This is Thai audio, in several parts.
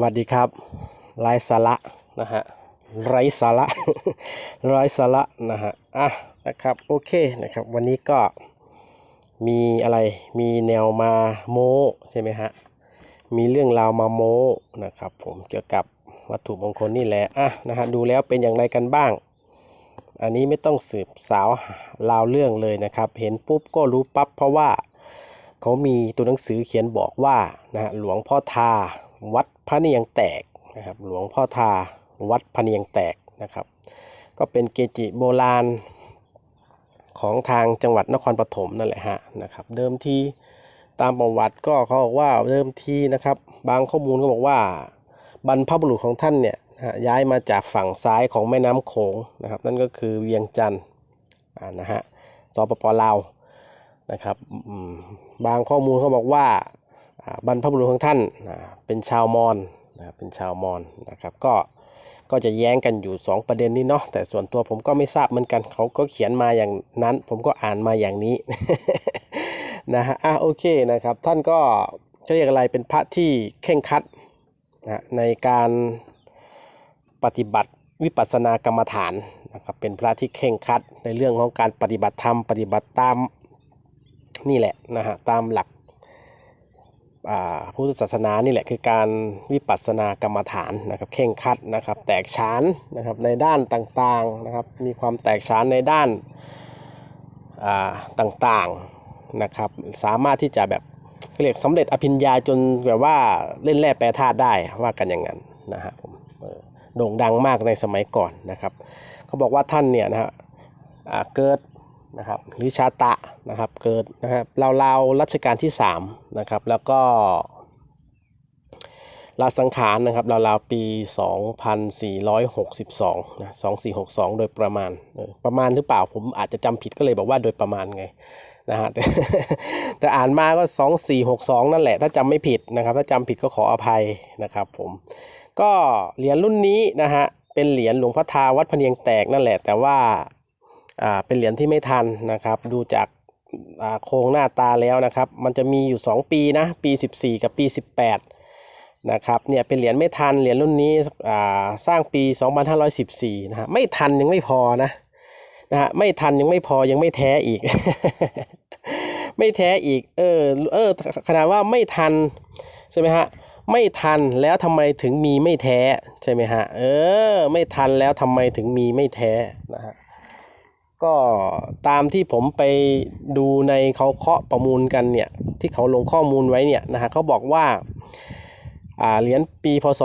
สวัสดีครับไร้สาระนะฮะไร้สาระไร้สาระนะฮะอะนะครับโอเคนะครับ วันนี้ก็มีอะไรมีแนวมาโมใช่ไหมฮะมีเรื่องราวมาโมนะครับ ผมเกี่ยวกับวัตถุมงคลนี่แหละอะนะฮะดูแล้วเป็นอย่างไรกันบ้าง อันนี้ไม่ต้องสืบสาวราวเรื่องเลยนะครับ เห็นปุ๊บก็รู้ปั๊บเพราะว่า เขามีตัวหนังสือเขียนบอกว่านะฮะหลวงพ่อทาวัด พระเนียงแตกนะครับ หลวงพ่อทาวัดพระเนียงแตกนะครับ ก็เป็นเกจิโบราณของทางจังหวัดนครปฐมนั่นแหละฮะนะครับ เดิมทีตามประวัติก็เขาบอกว่าเดิมทีนะครับ บางข้อมูลก็บอกว่าบรรพบุรุษของท่านเนี่ยย้ายมาจากฝั่งซ้ายของแม่น้ำโขงนะครับ นั่นก็คือเวียงจันทร์นะฮะสปปลาวนะครับบางข้อมูลเขาบอกว่า บรรพบุรุษของท่านเป็นชาวมอญนะเป็นชาวมอญนะครับก็ก็จะแย้งกันอยู่ 2 ประเด็นนี้เนาะแต่ส่วนตัวผมก็ไม่ทราบเหมือนกันเขาก็เขียนมาอย่างนั้น ผมก็อ่านมาอย่างนี้นะฮะอะโอเคนะครับ ท่านก็เขาเรียกอะไรเป็นพระที่เข่งคัดนะในการปฏิบัติวิปัสสนากรรมฐานนะครับเป็นพระที่เข่งคัดในเรื่องของการปฏิบัติธรรมปฏิบัติตามนี่แหละนะฮะตามหลัก พุทธศาสนานี่แหละคือการวิปัสสนากรรมฐานนะครับเข่งคัดนะครับแตกฉานนะครับในด้านต่างๆนะครับมีความแตกฉานในด้านาต่างๆนะครับสามารถที่จะแบบเรียกสำเร็จอภิญญาจนแบบว่าเล่นแร่แปรธาตุได้ว่ากันอย่างนั้นนะฮะผมโด่งดังมากในสมัยก่อนนะครับเขาบอกว่าท่านเนี่ยนะฮะเกิด นะครับหรือชาตะนะครับเกิดนะครับราวๆรัชกาลที่3นะครับแล้วก็ลาสังขารนะครับราวๆปี 2462นะ2462 โดยประมาณประมาณหรือเปล่าผมอาจจะจำผิดก็เลยบอกว่าโดยประมาณไงนะฮะแต่แต่อ่านมาก็ 2462 นั่นแหละ ถ้าจำไม่ผิดนะครับ ถ้าจำผิดก็ขออภัยนะครับผมก็เหรียญรุ่นนี้นะฮะเป็นเหรียญหลวงพ่อทาวัดพเนียงแตกนั่นแหละ แต่ว่า เป็นเหรียญที่ไม่ทันนะครับ ดูจากโครงหน้าตาแล้วนะครับ มันจะมีอยู่ 2 ปีนะ ปี 14 กับปี 18 นะครับ เนี่ยเป็นเหรียญไม่ทัน เหรียญรุ่นนี้อ่าสร้างปี 2514 นะฮะ ไม่ทันยังไม่พอนะ นะฮะ ไม่ทันยังไม่พอยังไม่แท้อีก ไม่แท้อีก เออ เออ ขนาดว่าไม่ทันใช่ไหมฮะ ไม่ทันแล้วทำไมถึงมีไม่แท้ใช่ไหมฮะ เออ ไม่ทันแล้วทำไมถึงมีไม่แท้นะฮะ ก็ตามที่ผมไปดูในเขาเคาะประมูลกันเนี่ยที่เขาลงข้อมูลไว้เนี่ยนะฮะเขาบอกว่าอ่าเหรียญปีพศ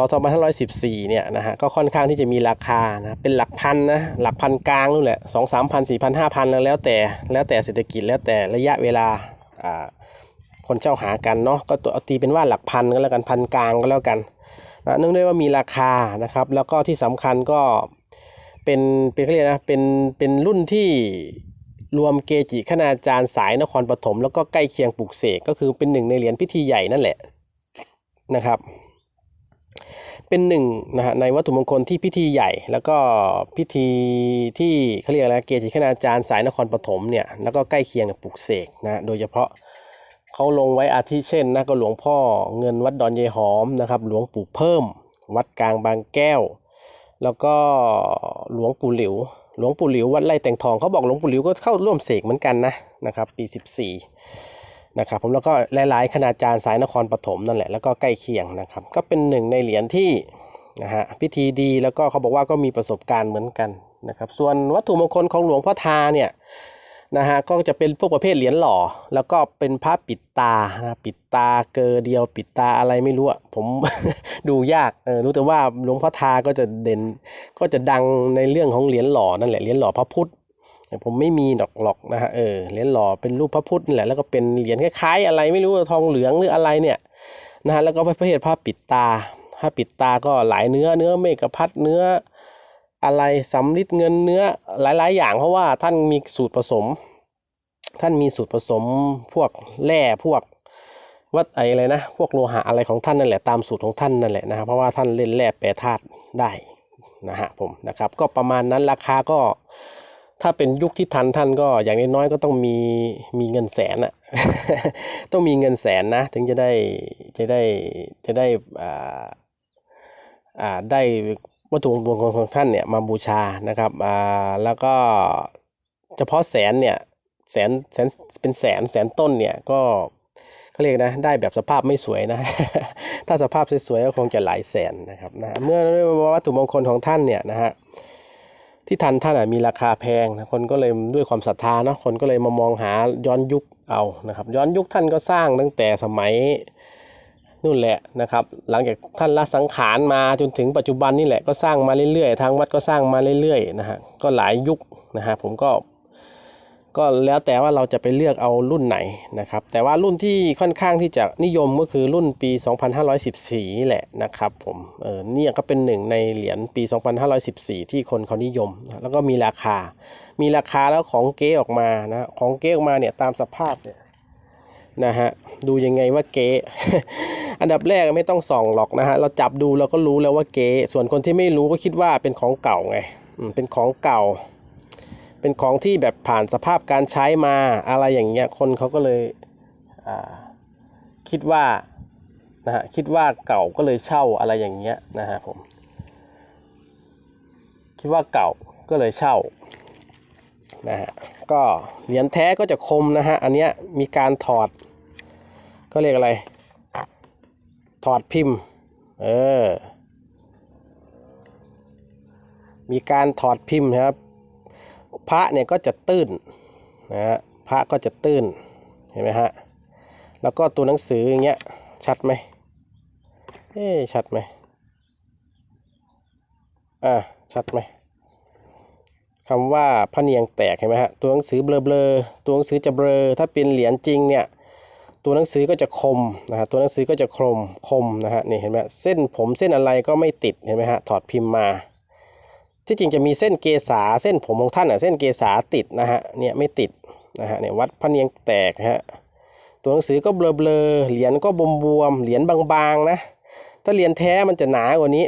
2514 เนี่ยนะฮะก็ค่อนข้างที่จะมีราคานะเป็นหลักพันนะหลักพันกลางนู่นแหละสองสามพันสี่พันห้าพันแล้วแต่แล้วแต่เศรษฐกิจแล้วแต่ระยะเวลาอ่าคนเช่าหากันเนาะก็ตัวตีเป็นว่าหลักพันก็แล้วกันพันกลางก็แล้วกันนะเนื่องด้วยว่ามีราคานะครับแล้วก็ที่สำคัญก็ เป็นเป็นเขาเรียกนะเป็นเป็นรุ่นที่รวมเกจิคณาจารย์สายนครปฐมแล้วก็ใกล้เคียงปลูกเสกก็คือเป็นหนึ่งในเหรียญพิธีใหญ่นั่นแหละนะครับ เป็นหนึ่งนะฮะในวัตถุมงคลที่พิธีใหญ่ แล้วก็พิธีที่เขาเรียกอะไรเกจิคณาจารย์สายนครปฐมเนี่ยแล้วก็ใกล้เคียงปลูกเสกนะโดยเฉพาะเขาลงไว้อาทิเช่นนะก็หลวงพ่อเงินวัดดอนเยหอมนะครับ หลวงปู่เพิ่ม วัดกลางบางแก้ว แล้วก็หลวงปู่หลิว หลวงปู่หลิววัดไร่แต่งทองเขาบอกหลวงปู่หลิวก็เข้าร่วมเสกเหมือนกันนะนะครับ ปี 14นะครับผมแล้วก็หลายๆคณาจารย์สายนครปฐมนั่นแหละแล้วก็ใกล้เคียงนะครับ ก็เป็นหนึ่งในเหรียญที่นะฮะพิธีดีแล้วก็เขาบอกว่าก็มีประสบการณ์เหมือนกันนะครับ ส่วนวัตถุมงคลของหลวงพ่อทาเนี่ย นะฮะก็จะเป็นพวกประเภทเหรียญหล่อ แล้วก็เป็นพระปิดตานะปิดตาเกอเดียวปิดตาอะไรไม่รู้อะผมดูยากเออรู้แต่ว่าหลวงพ่อทาก็จะเด่น ก็จะดังในเรื่องของเหรียญหล่อนั่นแหละเหรียญหล่อพระพุทธผมไม่มีดอกหรอกนะฮะเออเหรียญหล่อเป็นรูปพระพุทธนี่แหละแล้วก็เป็นเหรียญคล้ายๆ อะไรไม่รู้ทองเหลืองหรืออะไรเนี่ยนะฮะแล้วก็ประเภทผ้าปิดตาผ้าปิดตาก็หลายเนื้อเนื้อเมกะพัดเนื้อ อะไรสำลิดเงินเนื้อหลาย ๆ อย่างเพราะว่าท่านมีสูตรผสม ท่านมีสูตรผสมพวกแร่พวกวัดไออะไรนะ พวกโลหะอะไรของท่านนั่นแหละตามสูตรของท่านนั่นแหละนะครับเพราะว่าท่านเล่นแร่แปรธาตุได้นะฮะผมนะครับ ก็ประมาณนั้นราคาก็ถ้าเป็นยุคที่ทันท่านก็อย่างน้อยๆก็ต้องมีมีเงินแสนอะต้องมีเงินแสนนะ ถึงจะได้จะได้จะได้อ่าอ่าได้ วัตถุมงคลของท่านเนี่ยมาบูชานะครับอ่าแล้วก็เฉพาะแสนเนี่ยแสนแสนเป็นแสนแสนต้นเนี่ยก็เขาเรียกนะได้แบบสภาพไม่สวยนะ ถ้าสภาพสวยๆก็คงจะหลายแสนนะครับนะเมื่อวัตถุมงคลของท่านเนี่ยนะฮะที่ทันท่านมีราคาแพงนะคนก็เลยด้วยความศรัทธาเนาะคนก็เลยมามองหาย้อนยุคเอานะครับ ย้อนยุคท่านก็สร้างตั้งแต่สมัย นู่นแหละนะครับ หลังจากท่านละสังขารมาจนถึงปัจจุบันนี่แหละก็สร้างมาเรื่อยๆ ทางวัดก็สร้างมาเรื่อยๆนะฮะก็หลายยุคนะฮะผมก็ ก็แล้วแต่ว่าเราจะไปเลือกเอารุ่นไหนนะครับ แต่ว่ารุ่นที่ค่อนข้างที่จะนิยมก็คือรุ่นปี 2514นี่แหละนะครับผมเออเนี่ยก็เป็นหนึ่งในเหรียญปี 2514 ที่คนเขานิยม แล้วก็มีราคา มีราคาแล้วของเก๊ออกมานะของเก๊ออกมาเนี่ยตามสภาพเนี่ย นะฮะดูยังไงว่าเก๊ อันดับแรกไม่ต้องส่องหรอกนะฮะเราจับดูเราก็รู้แล้วว่าเก๊ ส่วนคนที่ไม่รู้ก็คิดว่าเป็นของเก่าไงเป็นของเก่า เป็นของที่แบบผ่านสภาพการใช้มาอะไรอย่างเงี้ยคนเขาก็เลยคิดว่านะฮะคิดว่าเก่าก็เลยเช่าอะไรอย่างเงี้ยนะฮะผมคิดว่าเก่าก็เลยเช่านะฮะก็เหรียญแท้ก็จะคมนะฮะอันเนี้ยมีการถอด ก็เรียกอะไร ถอดพิมพ์ เออ มีการถอดพิมพ์ครับ พระเนี่ยก็จะตื้นนะฮะ พระก็จะตื้น เห็นไหมฮะ แล้วก็ตัวหนังสืออย่างเงี้ย ชัดไหมเอ๊ชัดไหมอ่าชัดไหมคำว่าพระเนียงแตกเห็นไหมฮะ ตัวหนังสือเบลอๆ ตัวหนังสือจะเบลอ ถ้าเป็นเหรียญจริงเนี่ย ตัวหนังสือก็จะคมนะฮะตัวหนังสือก็จะคมคมนะฮะนี่เห็นไหมเส้นผมเส้นอะไรก็ไม่ติดเห็นไหมฮะถอดพิมพ์มา ที่จริงจะมีเส้นเกษาเส้นผมของท่านอะเส้นเกษาติดนะฮะเนี่ยไม่ติดนะฮะเนี่ยวัดพระเนียงแตกฮะตัวหนังสือก็เบลอๆเหรียญก็บวมบวมๆเหรียญบางๆนะถ้าเหรียญแท้มันจะหนากว่านี้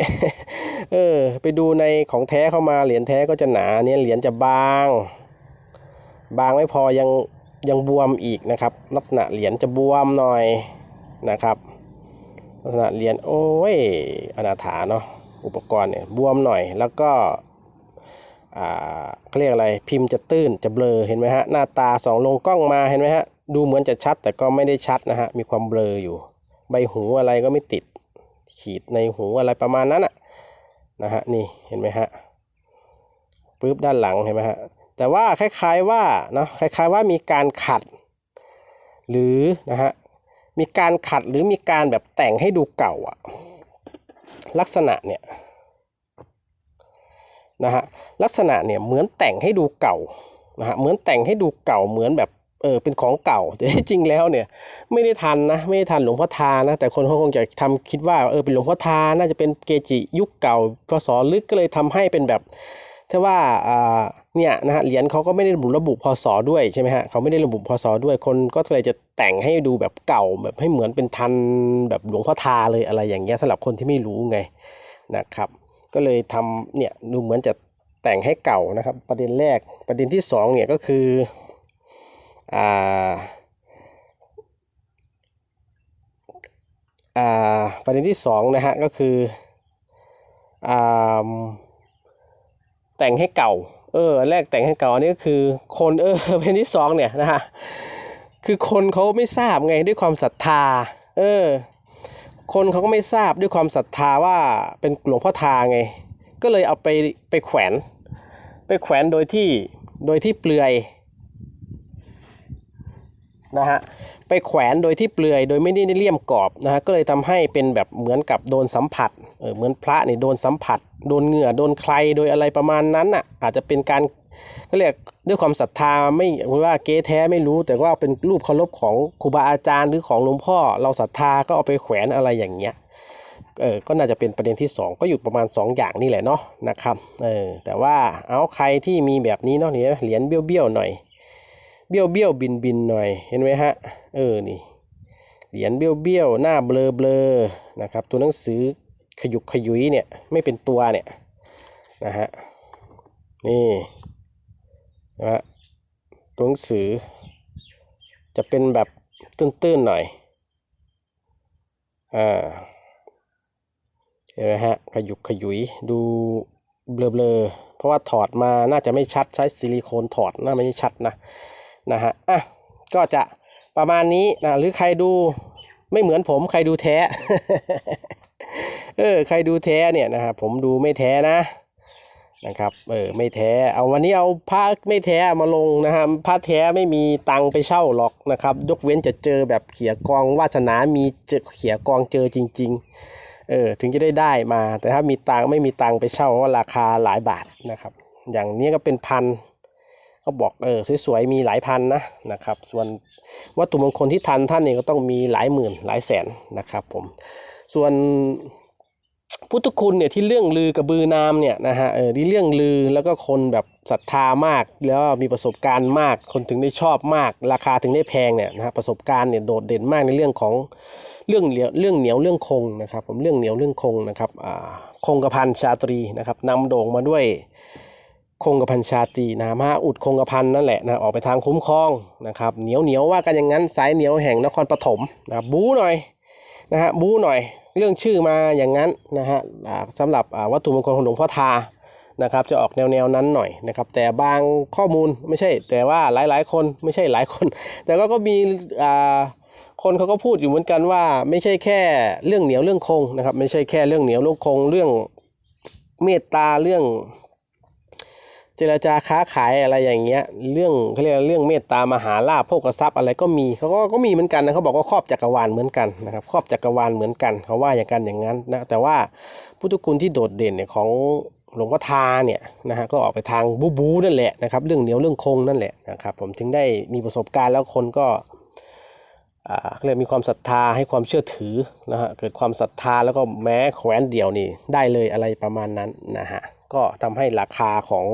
เออ ไปดูในของแท้เข้ามาเหรียญแท้ก็จะหนาเนี่ยเหรียญจะบาง บางไม่พอยัง ยังบวมอีกนะครับ ลักษณะเหรียญจะบวมหน่อยนะครับ ลักษณะเหรียญโอ้ยอนาถาเนาะอุปกรณ์เนี่ยบวมหน่อยแล้วก็เขาเรียกอะไรพิมพ์จะตื้นจะเบลอเห็นไหมฮะหน้าตาสองลงกล้องมาเห็นไหมฮะดูเหมือนจะชัดแต่ก็ไม่ได้ชัดนะฮะมีความเบลออยู่ ใบหูอะไรก็ไม่ติดขีดในหูอะไรประมาณนั้นอะนะฮะนี่เห็นไหมฮะปึ๊บด้านหลังเห็นไหมฮะ แต่ว่าคล้ายๆว่าเนาะคล้ายๆว่ามีการขัด หรือนะฮะมีการขัดหรือมีการแบบแต่งให้ดูเก่าอะลักษณะเนี่ยนะฮะลักษณะเนี่ยเหมือนแต่งให้ดูเก่านะฮะเหมือนแต่งให้ดูเก่าเหมือนแบบเออเป็นของเก่าแต่จริงแล้วเนี่ยไม่ได้ทันนะไม่ได้ทันหลวงพ่อทานะแต่คนเขาคงจะทำคิดว่าเออเป็นหลวงพ่อทาน่าจะเป็นเกจิยุคเก่าพศลึกก็เลยทำให้เป็นแบบถ้าว่าอ่า เนี่ยนะฮะเหรียญเขาก็ไม่ได้ระบุระบุพศด้วยใช่ไหมฮะเขาไม่ได้ระบุพศด้วยคนก็เลยจะแต่งให้ดูแบบเก่าแบบให้เหมือนเป็นทันแบบหลวงพ่อทาเลยอะไรอย่างเงี้ยสำหรับคนที่ไม่รู้ไงนะครับ ก็เลยทำเนี่ยดูเหมือนจะแต่งให้เก่านะครับ ประเด็นแรกประเด็นที่สองเนี่ยก็คืออ่าอ่าประเด็นที่สองนะฮะก็คืออ่าแต่งให้เก่า เออแรกแต่งให้เก่าอันนี้ก็คือคนเออเป็นที่สองเนี่ยนะฮะคือคนเขาไม่ทราบไงด้วยความศรัทธา เออ คนเขาก็ไม่ทราบด้วยความศรัทธาว่าเป็นหลวงพ่อทาไง ก็เลยเอาไปไปแขวน ไปแขวนโดยที่โดยที่เปลือย นะฮะไปแขวนโดยที่เปลือยโดยไม่ได้เลี่ยมกรอบนะฮะก็เลยทำให้เป็นแบบเหมือนกับโดนสัมผัสเออเหมือนพระนี่โดนสัมผัส โดนเหงื่อโดนใครโดยอะไรประมาณนั้นอะอาจจะเป็นการก็เรียกด้วยความศรัทธาไม่ว่าเก๊แท้ไม่รู้ แต่ว่าเป็นรูปเคารพของครูบาอาจารย์หรือของหลวงพ่อ เราศรัทธาก็เอาไปแขวนอะไรอย่างเงี้ยเออก็น่าจะเป็นประเด็นที่ 2 ก็อยู่ประมาณ 2 อย่างนี่แหละเนาะนะครับเออแต่ว่าเอาใครที่มีแบบนี้เนาะเหรียญเบี้ยวๆหน่อย เบี้ยวเบี้ยวบินบินหน่อยเห็นไหมฮะ เออนี่เหรียญเบี้ยวเบี้ยวหน้าเบลอเบลอนะครับ ตัวหนังสือขยุกขยุยเนี่ยไม่เป็นตัวเนี่ยนะฮะนี่นะฮะตัวหนังสือ จะเป็นแบบตื้นๆหน่อยอ่าเห็นไหมฮะขยุกขยุยดูเบลอๆเพราะว่าถอดมาน่าจะไม่ชัดใช้ซิลิโคนถอดน่าไม่ชัดนะ นะฮะอะก็จะประมาณนี้นะหรือใครดูไม่เหมือนผมใครดูแท้ เออใครดูแท้เนี่ยนะครับผมดูไม่แท้นะนะครับเออไม่แท้เอาวันนี้เอาผ้าไม่แท้มาลงนะครับผ้าแท้ไม่มีตังไปเช่าหรอกนะครับ ยกเว้นจะเจอแบบเขียกองวาสนามีเจอเขียกองเจอจริง ๆ เออถึงจะได้ได้มา แต่ถ้ามีตังไม่มีตังไปเช่าว่าราคาหลายบาทนะครับ อย่างนี้ก็เป็นพัน เขาบอกเออสวยๆมีหลายพันนะนะครับ ส่วนวัตถุมงคลที่ทันท่านเองก็ต้องมีหลายหมื่นหลายแสนนะครับผมส่วนพุทธคุณเนี่ยที่เรื่องลือกับบือนามเนี่ยนะฮะเออที่เรื่องลือแล้วก็คนแบบศรัทธามาก แล้วมีประสบการณ์มากคนถึงได้ชอบมาก ราคาถึงได้แพงเนี่ยนะฮะประสบการณ์เนี่ยโดดเด่นมากในเรื่องของเรื่องเหนียวเรื่องเหนียวเรื่องคงนะครับผมเรื่องเหนียวเรื่องคงนะครับอ่าคงกระพันชาตรีนะครับนำโด่งมาด้วย คงกระพันชาตรีนะมาอุดคงกระพันนั่นแหละนะออกไปทางคุ้มครองนะครับเหนียวเหนียวว่ากันอย่างนั้นสายเหนียวแห่งนครปฐมนะบบู๊หน่อยนะฮะบู๊หน่อยเรื่องชื่อมาอย่างนั้นนะฮะสำหรับวัตถุมงคลของหลวงพ่อทานะครับจะออกแนวแนวนั้นหน่อยนะครับแต่บางข้อมูลไม่ใช่ แต่ว่าหลายๆ คนไม่ใช่หลายคน แต่ก็ก็มีคนเขาก็พูดอยู่เหมือนกันว่า ไม่ใช่แค่เรื่องเหนียวเรื่องคงนะครับไม่ใช่แค่เรื่องเหนียวเรื่องคงเรื่องเมตตาเรื่อง เจรจาค้าขายอะไรอย่างเงี้ย เรื่องเขาเรียกเรื่องเมตตามหาลาภโภกทรัพย์อะไรก็มีเขาก็ก็มีเหมือนกันนะเขาบอกว่าครอบจักรวาลเหมือนกันนะครับครอบจักรวาลเหมือนกันเขาว่าอย่างกันอย่างนั้นนะแต่ว่าพุทธคุณที่โดดเด่นเนี่ยของหลวงพ่อทาเนี่ยนะฮะก็ออกไปทางบูบูนั่นแหละนะครับเรื่องเหนียวเรื่องคงนั่นแหละนะครับผมถึงได้มีประสบการณ์แล้วคนก็เขาเรียกมีความศรัทธาให้ความเชื่อถือนะฮะเกิดความศรัทธาแล้วก็แม้แขวนเดี่ยวนี่ได้เลยอะไรประมาณนั้นนะฮะ ก็ทำให้ราคาของ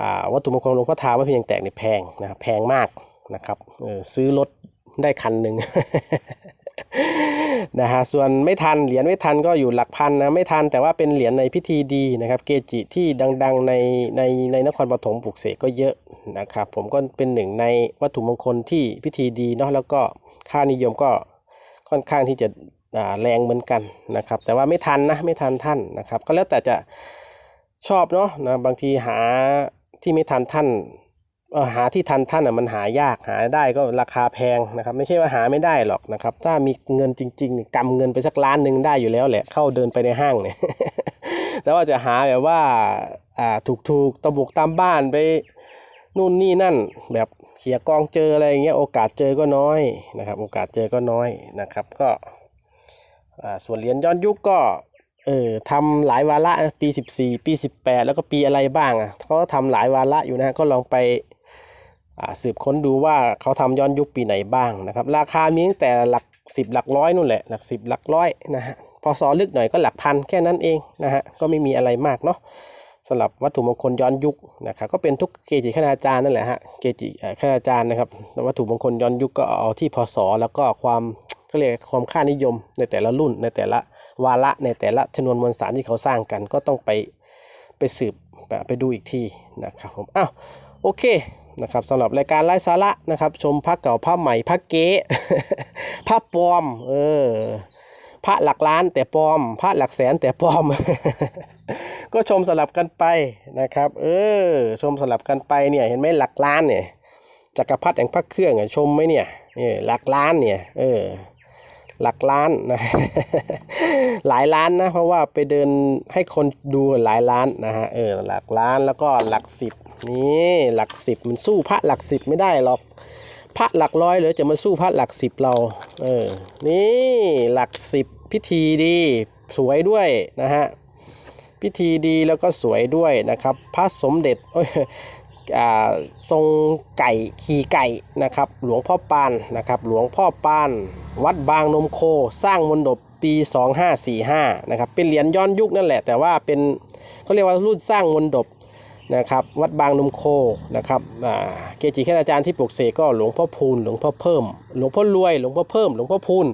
อวัตถุมงคลหลวงพ่อทาว่าเพียงแตกเนี่ยแพงนะครับแพงมากนะครับออซื้อรถได้คันหนึ่งนะฮะส่วนไม่ทันเหรียญไม่ทันก็อยู่หลักพันนะไม่ทันแต่ว่าเป็นเหรียญในพิธีดีนะครับ เกจิที่ดังๆในในในนครปฐมปลุกเสกก็เยอะนะครับผมก็เป็นหนึ่งในวัตถุมงคลที่พิธีดีเนาะแล้วก็ค่านิยมก็ค่อนข้างที่จะ แรงเหมือนกันนะครับ แต่ว่าไม่ทันนะไม่ทันท่านนะครับ ก็แล้วแต่จะชอบเนาะนะบางทีหาที่ไม่ทันท่านหาที่ทันท่านอะมันหายากหาได้ก็ราคาแพงนะครับ ไม่ใช่ว่าหาไม่ได้หรอกนะครับ ถ้ามีเงินจริงๆนี่กำเงินไปสักล้านหนึ่งได้อยู่แล้วแหละเข้าเดินไปในห้างเนี่ยแต่ว่าจะหาแบบว่าอ่าถูกๆตะบุกตามบ้านไปนู่นนี่นั่นแบบเขี่ยกองเจออะไรอย่างเงี้ยโอกาสเจอก็น้อยนะครับ โอกาสเจอก็น้อยนะครับ ก็ อ่าส่วนเหรียญย้อนยุคก็เออทำหลายวาระปี 14 ปี 18 แล้วก็ปีอะไรบ้างอะเขาทำหลายวาระอยู่นะฮะก็ลองไปสืบค้นดูว่าเขาทำย้อนยุคปีไหนบ้างนะครับ ราคามีตั้งแต่หลักสิบหลักร้อยนู่นแหละหลักสิบหลักร้อยนะฮะพอสอลึกหน่อยก็หลักพันแค่นั้นเองนะฮะก็ไม่มีอะไรมากเนาะสำหรับวัตถุมงคลย้อนยุคนะครับก็เป็นทุกเกจิคณาจารย์นั่นแหละฮะเกจิคณาจารย์นะครับวัตถุมงคลย้อนยุคก็เอาที่พศแล้วก็ความ เรียกความค่านิยมในแต่ละรุ่น ในแต่ละวาระในแต่ละชนวนมวลสารที่เขาสร้างกัน ก็ต้องไปไปสืบไปดูอีกทีนะครับผมอ้าวโอเคนะครับสำหรับรายการไร้สาระนะครับ ชมพระเก่าพระใหม่พระเก๊พระปลอมเออพระหลักล้านแต่ปลอม พระหลักแสนแต่ปลอม ก็ชมสลับกันไปนะครับ เออ ชมสลับกันไปเนี่ยเห็นไหมหลักล้านเนี่ยจักรพรรดิแห่งพระเครื่องชมไหมเนี่ยเออหลักล้านเนี่ยเออ หลักล้านนะหลายล้านนะ เพราะว่าไปเดินให้คนดูหลายล้านนะฮะเออหลักล้านแล้วก็หลักสิบนี่หลักสิบมันสู้พระหลักสิบไม่ได้หรอกพระหลักร้อยหรือจะมาสู้พระหลักสิบเราเออนี่หลักสิบพิธีดีสวยด้วยนะฮะพิธีดีแล้วก็สวยด้วยนะครับ พระสมเด็จ ทรงไก่ขี่ไก่นะครับหลวงพ่อปานนะครับหลวงพ่อปาน วัดบางนมโคสร้างมนดบปี 2545นะครับเป็นเหรียญย้อนยุคนั่นแหละ แต่ว่าเป็นเขาเรียกว่ารุ่นสร้างมนดบนะครับวัดบางนมโคนะครับเกจิคณาจารย์ที่ปลุกเสกก็หลวงพ่อพูนหลวงพ่อเพิ่ม หลวงพ่อรวยหลวงพ่อเพิ่มหลวงพ่อพูน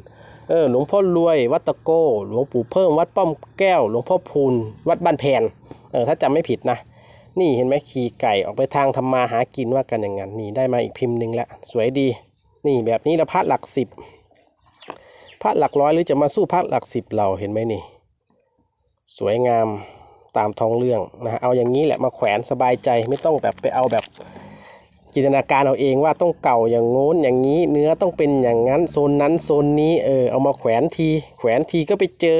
เออหลวงพ่อรวย วัดตะโก หลวงปู่เพิ่ม วัดป้อมแก้ว หลวงพ่อพูน วัดบ้านแพนเออถ้าจำไม่ผิดนะ นี่เห็นไหมขี่ไก่ออกไปทางทำมาหากินว่ากันอย่างนั้นนี่ได้มาอีกพิมพ์หนึ่งล้วสวยดี นี่แบบนี้ละพระหลักสิบพระหลักร้อยหรือจะมาสู้พระหลักสิบเราเห็นไหมนี่ สวยงามตามท้องเรื่องนะฮะเอาอย่างนี้แหละมาแขวนสบายใจไม่ต้องแบบไปเอาแบบจินตนาการเอาเองว่าต้องเก่าอย่างโน้นอย่างนี้เนื้อต้องเป็นอย่างนั้นโซนนั้นโซนนี้เออเอามาแขวนที แขวนทีก็ไปเจอ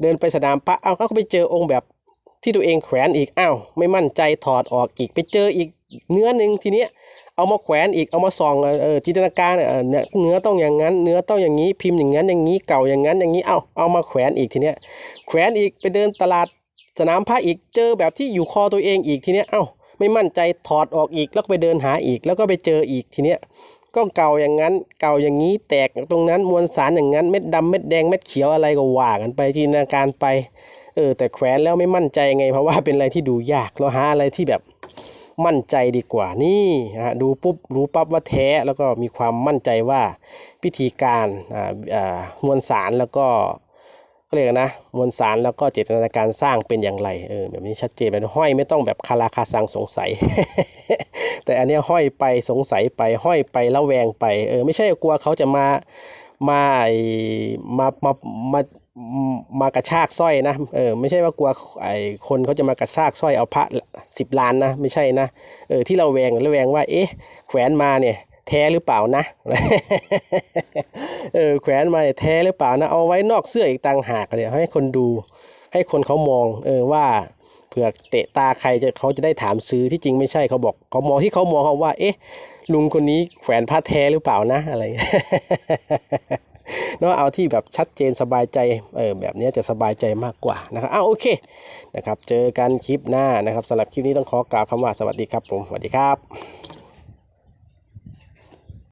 เดินไปสนามพระเอาก็ไปเจอองค์แบบ ที่ตัวเองแขวนอีกอ้าวไม่มั่นใจถอดออกอีกไปเจออีกเนื้อหนึ่งทีเนี้ยเอามาแขวนอีกเอามาส่องเออจินตนาการเออเนี่ยเนื้อต้องอย่างนั้น เนื้อต้องอย่างนี้พิมพ์อย่างนั้นอย่างนี้เก่าอย่างนั้นอย่างนี้เอาเอามาแขวนอีกทีเนี้ยแขวนอีกไปเดินตลาดสนามพระอีกเจอแบบที่อยู่คอตัวเองอีกทีเนี้ยเอ้าไม่มั่นใจถอดออกอีกแล้วก็ไปเดินหาอีกแล้วก็ไปเจออีกทีเนี้ยก็เก่าอย่างนั้นเก่าอย่างนี้แตกตรงนั้นมวลสารอย่างนั้นเม็ดดำเม็ดแดงเม็ดเขียวอะไรก็ว่ากันไปจินตนาการไป เออแต่แขวนแล้วไม่มั่นใจไง เพราะว่าเป็นอะไรที่ดูยากเราหาอะไรที่แบบมั่นใจดีกว่านี่ฮะดูปุ๊บรู้ปั๊บว่าแท้แล้วก็มีความมั่นใจว่าพิธีการอ่าอ่ามวลสารแล้วก็ก็เรียกนะมวลสารแล้วก็เจตนาการสร้างเป็นอย่างไรเออแบบนี้ชัดเจนแบบห้อยไม่ต้องแบบคาราคาซังสงสัย แต่อันนี้ห้อยไปสงสัยไปห้อยไปแล้วแวงไปเออไม่ใช่กลัวเขาจะมามาไอ้มามามา มากระชากสร้อยนะเออไม่ใช่ว่ากลัวไอ้คนเขาจะมากระชากสร้อยเอาพระสิบล้านนะไม่ใช่นะเออที่เราแวงเราแวงว่า เอ๊ะ แขวนมาเนี่ยแท้หรือเปล่านะเออแขวนมาเนี่ยแท้หรือเปล่านะเอาไว้นอกเสื้ออีกต่างหากเนี่ยให้คนดูให้คนเขามองเออว่าเผื่อเตะตาใครจะเขาจะได้ถามซื้อที่จริงไม่ใช่เขาบอกเขามองที่เขามองเขาว่า เอ๊ะ ลุงคนนี้แขวนผ้าแท้หรือเปล่านะอะไร เนาะเอาที่แบบชัดเจนสบายใจเออแบบนี้จะสบายใจมากกว่านะครับอ้าวโอเคนะครับเจอกันคลิปหน้านะครับสำหรับคลิปนี้ต้องขอกล่าวคำว่าสวัสดีครับผมสวัสดีครับ